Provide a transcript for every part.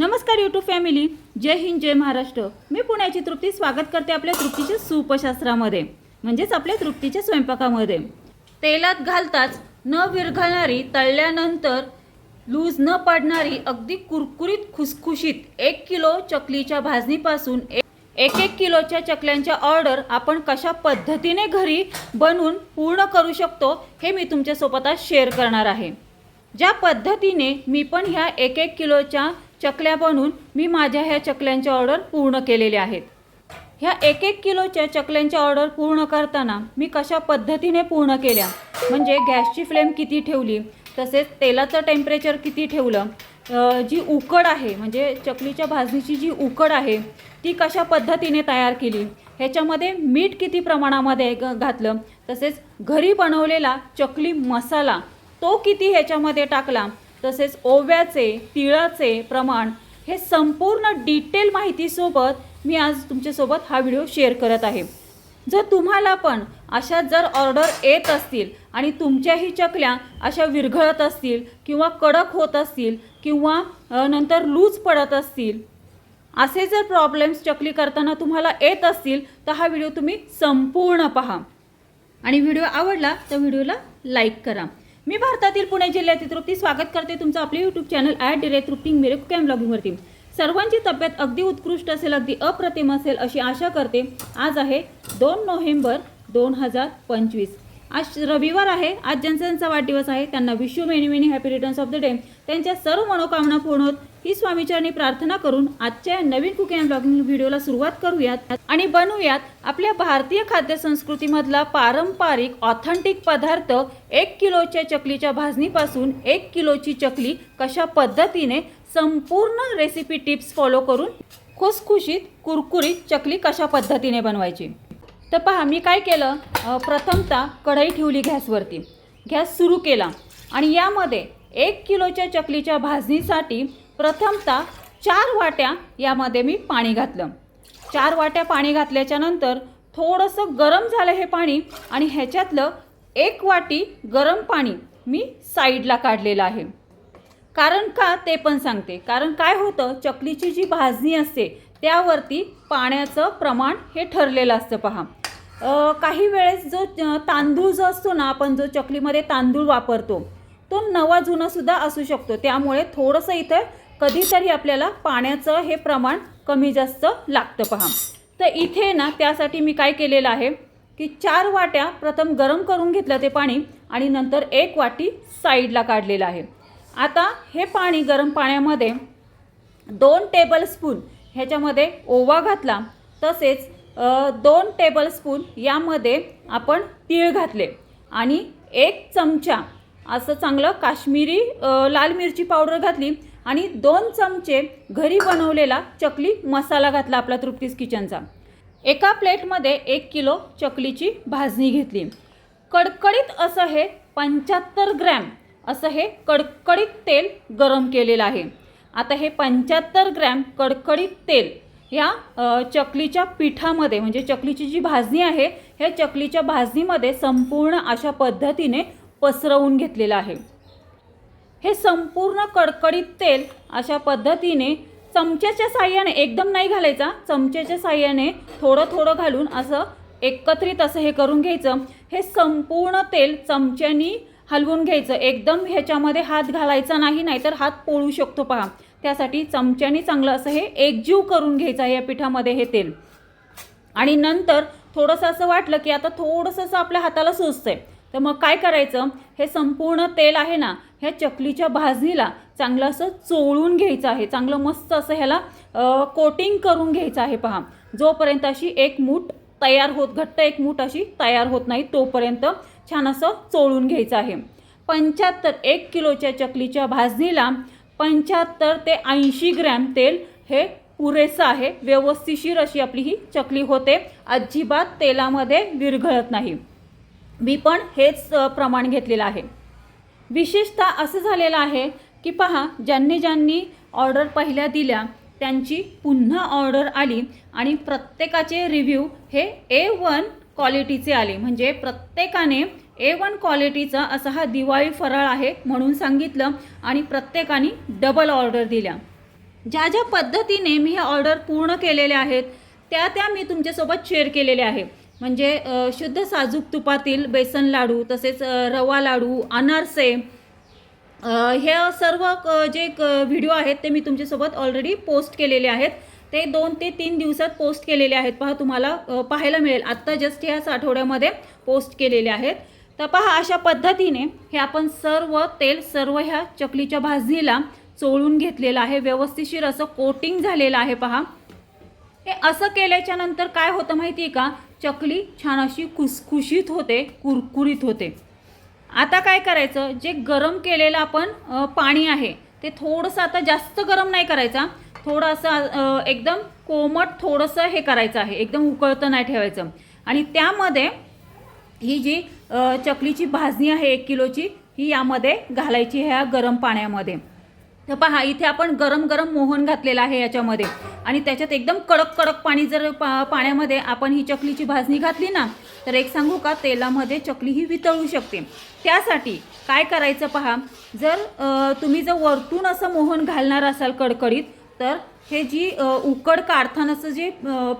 नमस्कार YouTube family जय हिंद जय महाराष्ट्र. मी पुण्याची तृप्ती. स्वागत करते आपल्या तृप्तीच्या सूपशास्त्रामध्ये. म्हणजेच आपल्या तृप्तीच्या स्वयंपाकामध्ये. तेलात घालताच न विरघळणारी तळल्यानंतर लूज न पडणारी अगदी कुरकुरीत खुसखुशीत एक किलो चकलीच्या भाजणीपासून एक एक एक किलोच्या चकल्यांच्या ऑर्डर आपण कशा पद्धतीने घरी बनवून पूर्ण करू शकतो हे मी तुमच्यासोबत आज शेअर करणार आहे. ज्या पद्धतीने मी पण ह्या एक एक किलोच्या चकल्या बनवून मी माझ्या ह्या चकल्यांच्या ऑर्डर पूर्ण केलेल्या आहेत. ह्या एक एक किलोच्या चकल्यांच्या ऑर्डर पूर्ण करताना मी कशा पद्धतीने पूर्ण केल्या? म्हणजे गॅसची फ्लेम किती ठेवली? तसेच तेलाचं टेम्परेचर किती ठेवलं? जी उकड आहे म्हणजे चकलीच्या भाजणीची जी उकड आहे ती कशा पद्धतीने तयार केली? ह्याच्यामध्ये मीठ किती प्रमाणामध्ये ग- घातलं? तसेच घरी बनवलेला चकली मसाला तो किती ह्याच्यामध्ये टाकला? तसेच ओव्याचे तिळाचे प्रमाण हे संपूर्ण डिटेल माहितीसोबत मी आज तुमच्यासोबत हा व्हिडिओ शेअर करत आहे. जर तुम्हाला पण अशा जर ऑर्डर येत असतील आणि तुमच्याही चकल्या अशा विरघळत असतील किंवा कडक होत असतील किंवा नंतर लूज पडत असतील असे जर प्रॉब्लेम्स चकली करताना तुम्हाला येत असतील तर हा व्हिडिओ तुम्ही संपूर्ण पहा. आणि व्हिडिओ आवडला तर व्हिडिओला लाईक करा. मी भारतातील पुणे जिल्ह्यातील तृप्ती स्वागत करते तुमचं आपले यूट्यूब चॅनल ॲट डिरे तृप्ती मिरेक कॅम ब्लॉगिंगवरती सर्वांची तब्येत अगदी उत्कृष्ट असेल अगदी अप्रतिम असेल अशी आशा करते. आज आहे दोन नोव्हेंबर दोन हजार पंचवीस. आज रविवार आहे. आज ज्यांचा वाढदिवस आहे. त्यांना विश्व many many happy returns of the day. त्यांच्या सर्व मनोकामना पूर्ण होत. ही स्वामीचरणी प्रार्थना करून आजच्या या नवीन कुकिंग अँड ब्लॉगिंग व्हिडिओला सुरुवात करूयात. आणि बनवूयात आपल्या भारतीय खाद्य संस्कृतीमधला पारंपरिक ऑथेंटिक पदार्थ. एक किलोच्या चकलीच्या भाजणीपासून एक किलोची चकली कशा पद्धतीने संपूर्ण रेसिपी टिप्स फॉलो करून खुसखुशीत कुरकुरीत चकली कशा पद्धतीने बनवायची? तर पहा मी काय केलं? प्रथमतः कढई ठेवली गॅसवरती. गॅस सुरू केला. आणि यामध्ये एक किलोच्या चकलीच्या भाजणीसाठी प्रथमतः चार वाट्या यामध्ये मी पाणी घातलं. चार वाट्या पाणी घातल्याच्या नंतर थोडंसं गरम झालं हे पाणी आणि ह्याच्यातलं एक वाटी गरम पाणी मी साईडला काढलेलं आहे. कारण का? ते पण सांगते. कारण काय होतं? चकलीची जी भाजणी असते त्यावरती पाण्याचं प्रमाण हे ठरलेलं असतं पहा. काही वेळेस जो तांदूळ जो असतो ना आपण जो चकलीमध्ये तांदूळ वापरतो तो नवा जुनासुद्धा असू शकतो. त्यामुळे थोडंसं इथं कधीतरी आपल्याला पाण्याचं हे प्रमाण कमी जास्त लागतं पहा. तर इथे ना त्यासाठी मी काय केलेलं आहे की चार वाट्या प्रथम गरम करून घेतलं ते पाणी आणि नंतर एक वाटी साईडला काढलेलं आहे. आता हे पाणी गरम पाण्यामध्ये दोन टेबलस्पून ह्याच्यामध्ये ओवा घातला तसेच दोन टेबलस्पून यामध्ये आपण तीळ घातले आणि एक चमचा असं चांगलं काश्मीरी लाल मिरची पावडर घातली आणि दोन चमचे घरी बनवलेला चकली मसाला घातला आपला तृप्तीस किचनचा. एका प्लेटमध्ये एक किलो चकलीची भाजणी घेतली. कडकडीत असं हे पंच्याहत्तर ग्रॅम असं हे कडकडीत तेल गरम केलेलं आहे. आता हे पंच्याहत्तर ग्रॅम कडकडीत तेल या चकलीच्या पिठामध्ये म्हणजे चकलीची जी भाजणी आहे ह्या चकलीच्या भाजणीमध्ये संपूर्ण अशा पद्धतीने पसरवून घेतलेलं आहे. हे संपूर्ण कडकडीत तेल अशा पद्धतीने चमच्याच्या साह्याने एकदम नाही घालायचा चमच्याच्या साह्याने थोडं थोडं घालून असं एकत्रित असं हे करून घ्यायचं. हे संपूर्ण तेल चमच्यानी हलवून घ्यायचं. एकदम ह्याच्यामध्ये हात घालायचा नाही नाहीतर हात पोळू शकतो पहा. त्यासाठी चमच्यानी चांगलं असं हे एकजीव करून घ्यायचं आहे या पिठामध्ये हे तेल. आणि नंतर थोडंसं असं वाटलं की आता थोडंसं असं आपल्या हाताला सुचतंय. तर मग काय करायचं? हे संपूर्ण तेल आहे ना ह्या चकलीच्या भाजणीला चांगलं असं चोळून घ्यायचं आहे. चांगलं मस्त असं ह्याला कोटिंग करून घ्यायचं आहे पहा. जोपर्यंत अशी एक मूठ तयार होत घट्ट एक मूठ अशी तयार होत नाही तोपर्यंत छान असं चोळून घ्यायचं आहे. पंच्याहत्तर एक किलोच्या चकलीच्या भाजणीला पंच्याहत्तर ते ऐंशी ग्रॅम तेल हे पुरेसं आहे. व्यवस्थिशीर अशी आपली ही चकली होते. अजिबात तेलामध्ये विरघळत नाही. मी पण हेच प्रमाण घेतलेलं आहे. विशेषतः असं झालेलं आहे की पहा ज्यांनी ज्यांनी ऑर्डर पहिल्या दिल्या त्यांची पुन्हा ऑर्डर आली आणि प्रत्येकाचे रिव्ह्यू हे ए वन क्वालिटीचे आले. म्हणजे प्रत्येकाने ए वन क्वालिटीचा असा हा दिवाळी फराळ आहे म्हणून सांगितलं आणि प्रत्येकाने डबल ऑर्डर दिल्या. ज्या ज्या पद्धतीने मी ह्या ऑर्डर पूर्ण केलेल्या आहेत त्या त्या मी तुमच्यासोबत शेअर केलेल्या आहे म्हणजे शुद्ध साजूक तुपातील बेसन लाडू तसेच रवा लाडू अनारसे हे सर्व जे क- व्हिडिओ आहेत ते मी तुमच्यासोबत ऑलरेडी पोस्ट केलेले आहेत. ते दोन ते तीन दिवसात पोस्ट केलेले आहेत. पहा तुम्हाला पाहायला मिळेल. आत्ता जस्ट ह्याच आठवड्यामध्ये पोस्ट केलेले आहेत. तर पहा अशा पद्धतीने हे आपण सर्व तेल सर्व ह्या चकलीच्या भाजणीला चोळून घेतलेलं आहे. व्यवस्थितशीर असं कोटिंग झालेलं आहे पहा. हे असं केल्याच्यानंतर काय होतं माहिती आहे का? चकली छान अशी खुसखुशीत होते कुरकुरीत होते. आता काय करायचं? जे गरम केलेलं आपण पाणी आहे ते थोडंसं आता जास्त गरम नाही करायचा. थोडंसं एकदम कोमट थोडंसं हे करायचं आहे. एकदम उकळतं नाही ठेवायचं. आणि त्यामध्ये ही जी चकलीची भाजणी आहे एक किलोची ही यामध्ये घालायची ह्या गरम पाण्यामध्ये. तर पहा इथे आपण गरम गरम मोहन घातलेला आहे याच्यामध्ये. आणि त्याच्यात एकदम कडक कडक पाणी जर पा पाण्यामध्ये आपण ही चकलीची भाजणी घातली ना तर एक सांगू का तेलामध्ये चकली ही वितळू शकते. त्यासाठी काय करायचं पहा जर तुम्ही जर वरतून असं मोहन घालणार असाल कडकडीत तर हे जी उकड काढतानाचं जे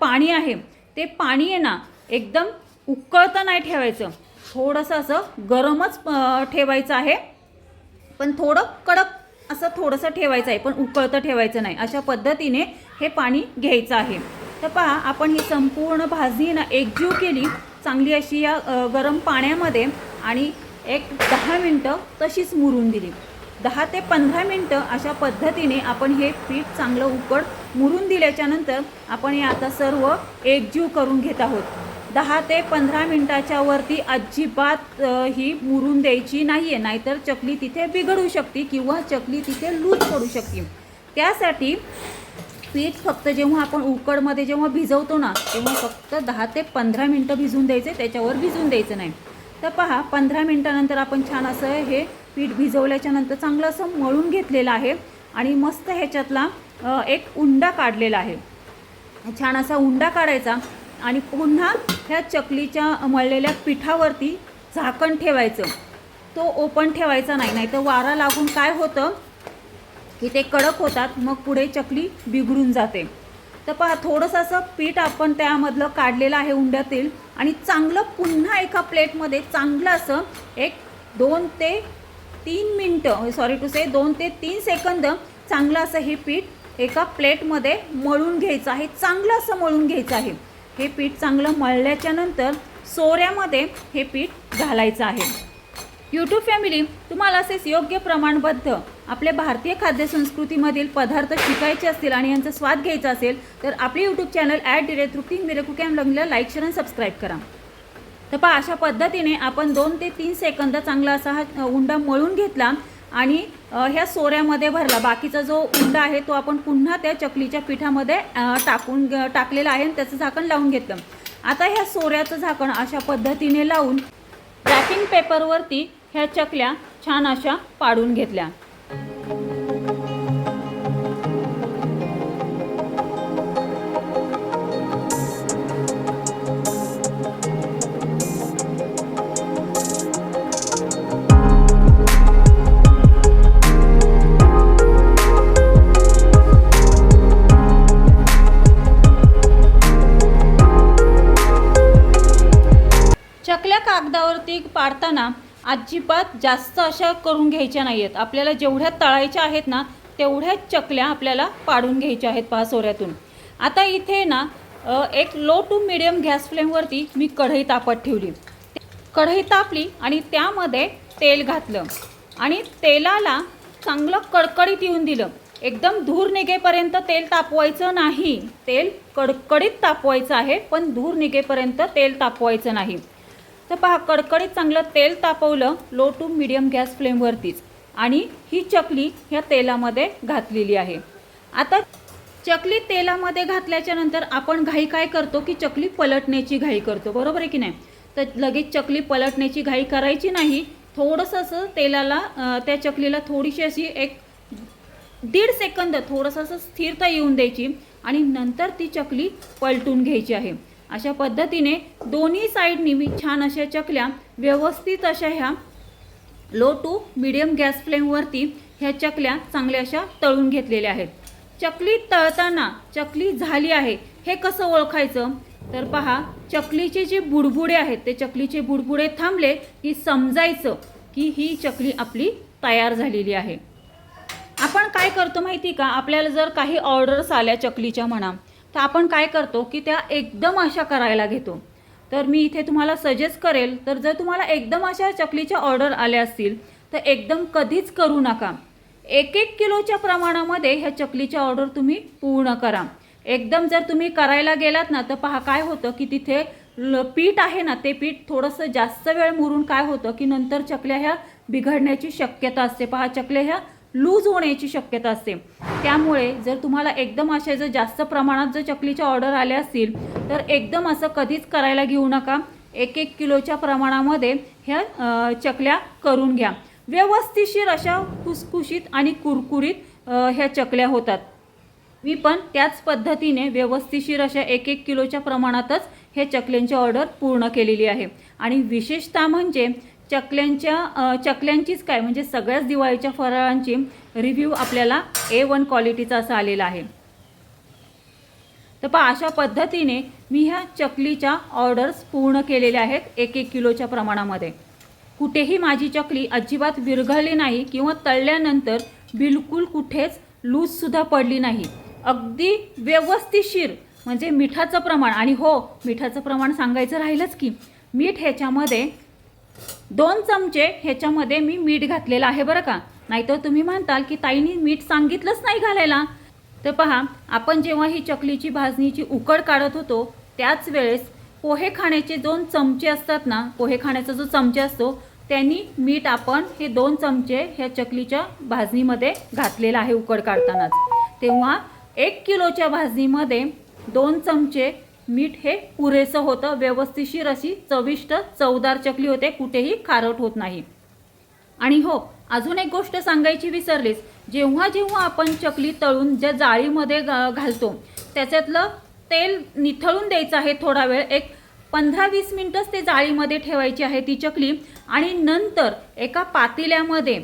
पाणी आहे ते पाणी आहे ना एकदम उकळतं नाही ठेवायचं. थोडंसं असं गरमच ठेवायचं आहे. पण थोडं कडक असं थोडंसं ठेवायचं आहे पण उकळतं ठेवायचं नाही. अशा पद्धतीने हे पाणी घ्यायचं आहे. तर पहा आपण ही संपूर्ण भाजी ना एकजीव केली. चांगली अशी या गरम पाण्यामध्ये आणि एक दहा मिनटं तशीच मुरून दिली. दहा ते पंधरा मिनटं अशा पद्धतीने आपण हे पीठ चांगलं उकड मुरून दिल्याच्यानंतर आपण हे आता सर्व एकजीव करून घेत आहोत. दहा ते पंधरा मिनटाच्या वरती अजिबात ही मुरून द्यायची नाही आहे नाहीतर चकली तिथे बिघडू शकते किंवा चकली तिथे लूज पडू शकते. त्यासाठी पीठ फक्त जेव्हा आपण उकडमध्ये जेव्हा भिजवतो ना तेव्हा फक्त दहा ते पंधरा मिनटं भिजून द्यायचे त्याच्यावर भिजून द्यायचं नाही. तर पहा पंधरा मिनटानंतर आपण छान असं हे पीठ भिजवल्याच्या नंतर चांगलं असं मळून घेतलेलं आहे आणि मस्त ह्याच्यातला एक उंडा काढलेला आहे. छान असा उंडा काढायचा. आणि पुन्हा ह्या चकलीच्या मळलेल्या पिठावरती झाकण ठेवायचं. तो ओपन ठेवायचा नाही नाही तर वारा लागून काय होतं? की ते कडक होतात मग पुढे चकली बिघडून जाते. तर पहा थोडंसं असं पीठ आपण त्यामधलं काढलेलं आहे उंड्यातील आणि चांगलं पुन्हा एका प्लेटमध्ये चांगलं असं एक दोन ते तीन मिनटं सॉरी टू से दोन ते तीन सेकंद चांगलं असं हे पीठ एका प्लेटमध्ये मळून घ्यायचं आहे. चांगलं असं मळून घ्यायचं आहे. हे पीठ चांगलं मळल्याच्या नंतर सोऱ्यामध्ये हे पीठ घालायचं आहे. यूट्यूब फॅमिली तुम्हाला असेच योग्य प्रमाणबद्ध आपल्या भारतीय खाद्यसंस्कृतीमधील पदार्थ शिकायचे असतील आणि यांचा स्वाद घ्यायचा असेल तर आपले यूट्यूब चॅनल ॲड डिरे तृप्ती मिरेकू कॅम लंगला लाईक शेअर आणि सबस्क्राईब करा. तर पहा अशा पद्धतीने आपण दोन ते तीन सेकंद चांगला असा हा उंडा मळून घेतला. आणि ह्या सोऱ्यामध्ये भरला. बाकीचा जो उंडा आहे तो आपण पुन्हा त्या चकलीच्या पिठामध्ये टाकून टाकलेला आहे आणि त्याचं झाकण लावून घेतलं. आता ह्या सोऱ्याचं झाकण अशा पद्धतीने लावून रॅपिंग पेपरवरती ह्या चकल्या छान अशा पाडून घेतल्या. काढताना अजिबात जास्त अशा करून घ्यायच्या नाही आहेत आपल्याला जेवढ्या तळायच्या आहेत ना तेवढ्याच चकल्या आपल्याला पाडून घ्यायच्या आहेत पहा सोऱ्यातून. आता इथे ना एक लो टू मिडियम गॅस फ्लेमवरती मी कढई तापत ठेवली. कढई तापली आणि त्यामध्ये तेल घातलं. आणि तेलाला चांगलं कडकडीत येऊन दिलं. एकदम धूर निघेपर्यंत तेल तापवायचं नाही. तेल कडकडीत तापवायचं आहे पण धूर निघेपर्यंत तेल तापवायचं नाही. तर पहा कडकडीत चांगलं तेल तापवलं लो टू मिडियम गॅस फ्लेमवरतीच आणि ही चकली ह्या तेलामध्ये घातलेली आहे. आता चकली तेलामध्ये घातल्याच्या नंतर आपण घाई काय करतो? की चकली पलटण्याची घाई करतो. बरोबर आहे की नाही? तर लगेच चकली पलटण्याची घाई करायची नाही. थोडंसं असं तेलाला त्या चकलीला थोडीशी अशी एक दीड सेकंद थोडंसं असं स्थिरता येऊन द्यायची आणि नंतर ती चकली पलटून घ्यायची आहे. अशा पद्धतीने दोन्ही साईडनी मी छान अशा चकल्या व्यवस्थित अशा ह्या लो टू मिडियम गॅस फ्लेमवरती ह्या चकल्या चांगल्या अशा तळून घेतलेल्या आहेत. चकली तळताना चकली झाली आहे हे कसं ओळखायचं? तर पहा चकलीचे जे बुडबुडे आहेत ते चकलीचे बुडबुडे थांबले की समजायचं की ही चकली आपली तयार झालेली आहे. आपण काय करतो माहिती का? आपल्याला जर काही ऑर्डर्स आल्या चकलीच्या म्हणा तर आपण काय करतो की त्या एकदम अशा करायला घेतो. तर मी इथे तुम्हाला सजेस्ट करेल तर जर तुम्हाला एकदम अशा चकलीच्या ऑर्डर आल्या असतील तर एकदम कधीच करू नका. एक एक किलोच्या प्रमाणामध्ये ह्या चकलीच्या ऑर्डर तुम्ही पूर्ण करा. एकदम जर तुम्ही करायला गेलात ना तर पहा काय होतं की तिथे ल- पीठ आहे ना ते पीठ थोडंसं जास्त वेळ मुरून काय होतं की नंतर चकल्या ह्या बिघडण्याची शक्यता असते. पहा चकल्या ह्या लूज होण्याची शक्यता असते. त्यामुळे जर तुम्हाला एकदम अशा जर जास्त प्रमाणात जर चकलीच्या ऑर्डर आल्या असतील तर एकदम असं कधीच करायला घेऊ नका. एक एक किलोच्या प्रमाणामध्ये ह्या चकल्या करून घ्या. व्यवस्थिशीर अशा खुसखुशीत आणि कुरकुरीत ह्या चकल्या होतात. मी पण त्याच पद्धतीने व्यवस्थिशीर अशा एक एक किलोच्या प्रमाणातच हे चकल्यांची ऑर्डर पूर्ण केलेली आहे. आणि विशेषतः म्हणजे चकल्यांच्या चकल्यांचीच काय म्हणजे सगळ्याच दिवाळीच्या फराळांची रिव्ह्यू आपल्याला ए वन क्वालिटीचा असा आलेला आहे. तर पहा अशा पद्धतीने मी ह्या चकलीच्या ऑर्डर्स पूर्ण केलेल्या आहेत एक एक किलोच्या प्रमाणामध्ये. कुठेही माझी चकली अजिबात विरघळली नाही किंवा तळल्यानंतर बिलकुल कुठेच लूजसुद्धा पडली नाही. अगदी व्यवस्थिशीर म्हणजे मिठाचं प्रमाण आणि हो मिठाचं प्रमाण सांगायचं राहिलंच की मीठ ह्याच्यामध्ये दोन चमचे ह्याच्यामध्ये मी मीठ घातलेलं आहे बरं का. नाहीतर तुम्ही म्हणताल की ताईंनी मीठ सांगितलंच नाही घालायला. तर पहा आपण जेव्हा ही चकलीची भाजणीची उकड काढत होतो त्याच वेळेस पोहे खाण्याचे दोन चमचे असतात ना पोहे खाण्याचा जो चमचे असतो त्यांनी मीठ आपण हे दोन चमचे ह्या चकलीच्या भाजणीमध्ये घातलेलं आहे उकड काढतानाच. तेव्हा एक किलोच्या भाजणीमध्ये दोन चमचे मीठ हे पुरेसं होतं. व्यवस्थिशीर अशी चविष्ट चवदार चकली होते. कुठेही खारट होत नाही. आणि हो अजून एक गोष्ट सांगायची विसरलीच जेव्हा जेव्हा आपण चकली तळून ज्या जाळीमध्ये घालतो त्याच्यातलं तेल निथळून द्यायचं आहे थोडा वेळ. एक पंधरा वीस मिनटंच ते जाळीमध्ये ठेवायची आहे ती चकली. आणि नंतर एका पातेल्यामध्ये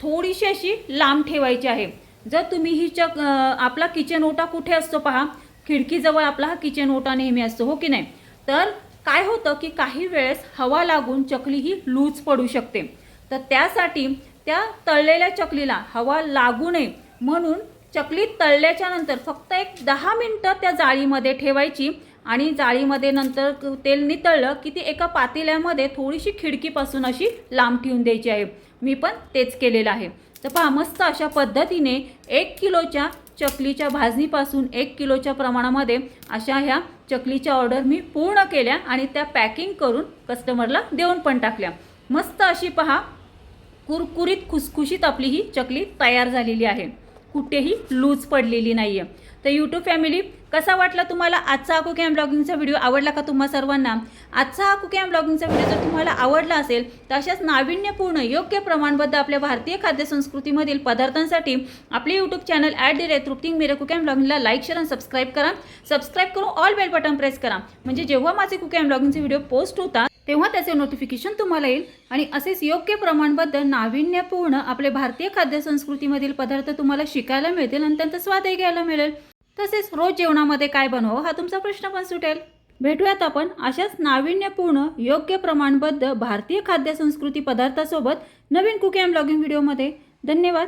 थोडीशी अशी लांब ठेवायची आहे. जर तुम्ही ही चक आपला किचन ओटा कुठे असतो पहा. खिडकीजवळ आपला हा किचन ओटा नेहमी असतो हो की नाही? तर काय होतं की काही वेळेस हवा लागून चकली ही लूज पडू शकते. तर त्यासाठी त्या तळलेल्या चकलीला हवा लागू नये म्हणून चकली तळल्याच्या नंतर फक्त एक दहा मिनटं त्या जाळीमध्ये ठेवायची आणि जाळीमध्ये नंतर तेल नितळलं की ती एका पातेल्यामध्ये थोडीशी खिडकीपासून अशी लांब ठेवून द्यायची आहे. मी पण तेच केलेलं आहे. तर पहा मस्त अशा पद्धतीने एक किलोच्या चकलीच्या भाजणीपासून एक किलोच्या प्रमाणामध्ये अशा ह्या चकलीच्या ऑर्डर मी पूर्ण केल्या आणि त्या पॅकिंग करून कस्टमरला देऊन पण टाकल्या. मस्त अशी पहा कुरकुरीत खुसखुशीत आपली ही चकली तयार झालेली आहे. कुठेही लूज पडलेली नाही आहे तर यूट्यूब फॅमिली कसा वाटला तुम्हाला आजचा हा कुकॅम ब्लॉगिंगचा व्हिडिओ आवडला का तुम्हा सर्वांना? आजचा हा कुकॅम ब्लॉगिंगचा व्हिडिओ जर तुम्हाला आवडला असेल तर अशाच नाविन्यपूर्ण योग्य प्रमाणबद्ध आपल्या भारतीय खाद्यसंस्कृतीमधील पदार्थांसाठी आपले YouTube channel at the rate तृप्तिंग मेरे कुकॅम ब्लॉगिंगला लाईक शेअर आणि सबस्क्राईब करा. सबस्क्राईब करून ऑल बेल बटन प्रेस करा. म्हणजे जेव्हा माझे कुकॅम ब्लॉगिंगचे व्हिडिओ पोस्ट होतात तेव्हा त्याचे नोटिफिकेशन तुम्हाला येईल. आणि असेच योग्य प्रमाणबद्ध नाविन्यपूर्ण आपले भारतीय खाद्य संस्कृतीमधील पदार्थ तुम्हाला शिकायला मिळतील आणि त्यांचा स्वादही घ्यायला मिळेल. तसेच रोज जेवणामध्ये काय बनवावं हा तुमचा प्रश्न पण सुटेल. भेटूयात आपण अशाच नाविन्यपूर्ण योग्य प्रमाणबद्ध भारतीय खाद्य संस्कृती पदार्थासोबत नवीन कुकी ब्लॉगिंग व्हिडिओमध्ये. धन्यवाद.